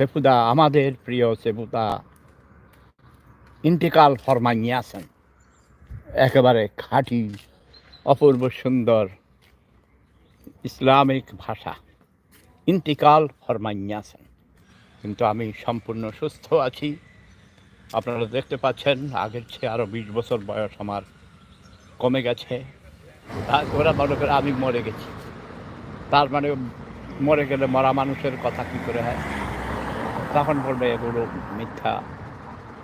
সেপুদা, আমাদের প্রিয় সেপুদা, ইন্তেকাল ফরমাইয়াছেন একেবারে খাঁটি, অপূর্ব সুন্দর ইসলামিক ভাষা। ইন্তিকাল ফরমাইয়াছেন কিন্তু আমি সম্পূর্ণ সুস্থ আছি। আপনারা দেখতে পাচ্ছেন, আগের চেয়ে আরও বিশ বছর বয়স আমার কমে গেছে। ওরা মনে করে আমি মরে গেছি। তার মানে মরে গেলে মরা মানুষের কথা কী করে হয়? তখন বলবে, এগুলো মিথ্যা।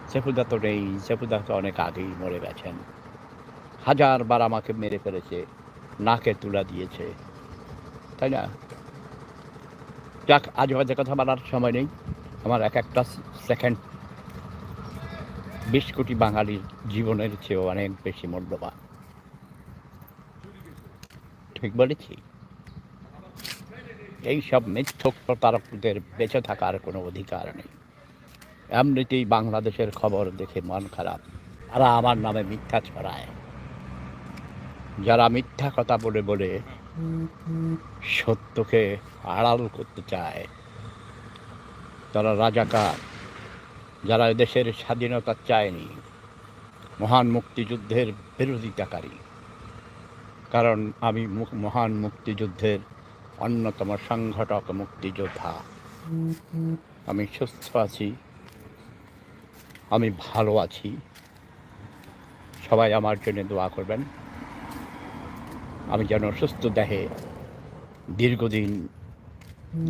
সেফুদা তো নেই। সেফুদা তো অনেক আগেই মরে গেছেন। হাজারবার আমাকে মেরে ফেলেছে, নাকে তুলা দিয়েছে। তাই না? যাক, আজ বাজে কথা বলার সময় নেই। আমার এক একটা সেকেন্ড বিশ কোটি বাঙালির জীবনের চেয়েও অনেক বেশি মূল্যবান। ঠিক বলেছি? এই সব মিথ্যক প্রতারকদের বেঁচে থাকার কোনো অধিকার নেই। এমনিতেই বাংলাদেশের খবর দেখে মন খারাপ। তারা আমার নামে মিথ্যা ছড়ায়। যারা মিথ্যা কথা বলে বলে সত্যকে আড়াল করতে চায়, তারা রাজাকার, যারা দেশের স্বাধীনতা চায়নি, মহান মুক্তিযুদ্ধের বিরোধিতাকারী। কারণ আমি মহান মুক্তিযুদ্ধের অন্যতম সংগঠক মুক্তিযোদ্ধা। আমি সুস্থ আছি। আমি ভালো আছি। সবাই আমার জন্য দোয়া করবেন। আমি যেন সুস্থ দেহে দীর্ঘদিন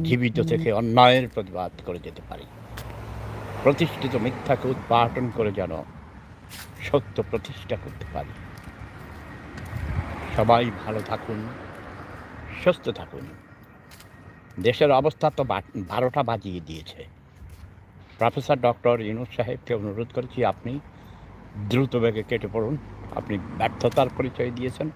জীবিত থেকে অন্যায়ের প্রতিবাদ করে যেতে পারি। প্রতিষ্ঠিত মিথ্যাকে উৎপাটন করে যেন সত্য প্রতিষ্ঠা করতে পারি। সবাই ভালো থাকুন। সুস্থ থাকুন। দেশের অবস্থা তো বারোটা বাজিয়ে দিয়েছে। প্রফেসর ডক্টর ইনুস সাহেবকে অনুরোধ করেছি, আপনি দ্রুত বেগে কেটে পড়ুন। আপনি ব্যর্থতার পরিচয় দিয়েছেন।